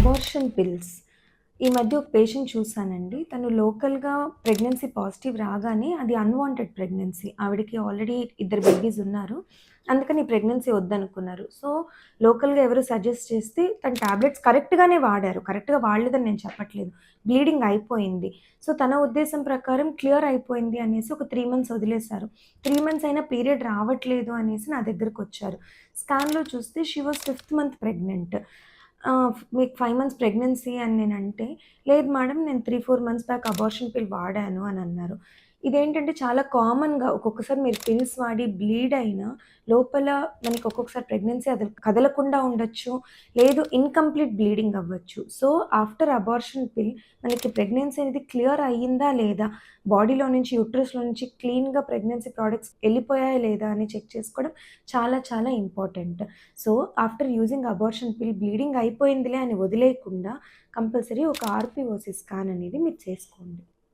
Abortion pills ఈ మధ్య ఒక పేషెంట్ చూసానండి తను లోకల్గా ప్రెగ్నెన్సీ పాజిటివ్ రాగానే అది అన్వాంటెడ్ ప్రెగ్నెన్సీ ఆవిడకి ఆల్రెడీ ఇద్దరు బేబీస్ ఉన్నారు. అందుకని ప్రెగ్నెన్సీ వద్దనుకున్నారు. సో లోకల్గా ఎవరు సజెస్ట్ చేస్తే తన ట్యాబ్లెట్స్ కరెక్ట్గానే వాడారు. కరెక్ట్గా వాడలేదని నేను చెప్పట్లేదు. బ్లీడింగ్ అయిపోయింది. సో తన ఉద్దేశం ప్రకారం క్లియర్ అయిపోయింది అనేసి ఒక త్రీ మంత్స్ వదిలేశారు. త్రీ మంత్స్ అయినా పీరియడ్ రావట్లేదు అనేసి నా దగ్గరకు వచ్చారు. స్కాన్లో చూస్తే she was fifth month pregnant మీకు ఫైవ్ మంత్స్ ప్రెగ్నెన్సీ అని నేను అంటే లేదు మేడం నేను three four months back abortion pill వాడాను అని అన్నారు. ఇదేంటంటే చాలా కామన్గా ఒక్కొక్కసారి మీరు పిల్స్ వాడి బ్లీడ్ అయినా లోపల మనకి ఒక్కొక్కసారి ప్రెగ్నెన్సీ అది కదలకుండా ఉండొచ్చు లేదు ఇన్కంప్లీట్ బ్లీడింగ్ అవ్వచ్చు. సో ఆఫ్టర్ అబార్షన్ పిల్ మనకి ప్రెగ్నెన్సీ అనేది క్లియర్ అయ్యిందా లేదా బాడీలో నుంచి యూట్రస్లో నుంచి క్లీన్గా ప్రెగ్నెన్సీ ప్రోడక్ట్స్ వెళ్ళిపోయాయా లేదా అని చెక్ చేసుకోవడం చాలా చాలా important. So after using abortion pill bleeding అయిపోయిందిలే అని వదిలేయకుండా కంపల్సరీ ఒక ఆర్పిఓసి స్కాన్ అనేది మీరు చేసుకోండి.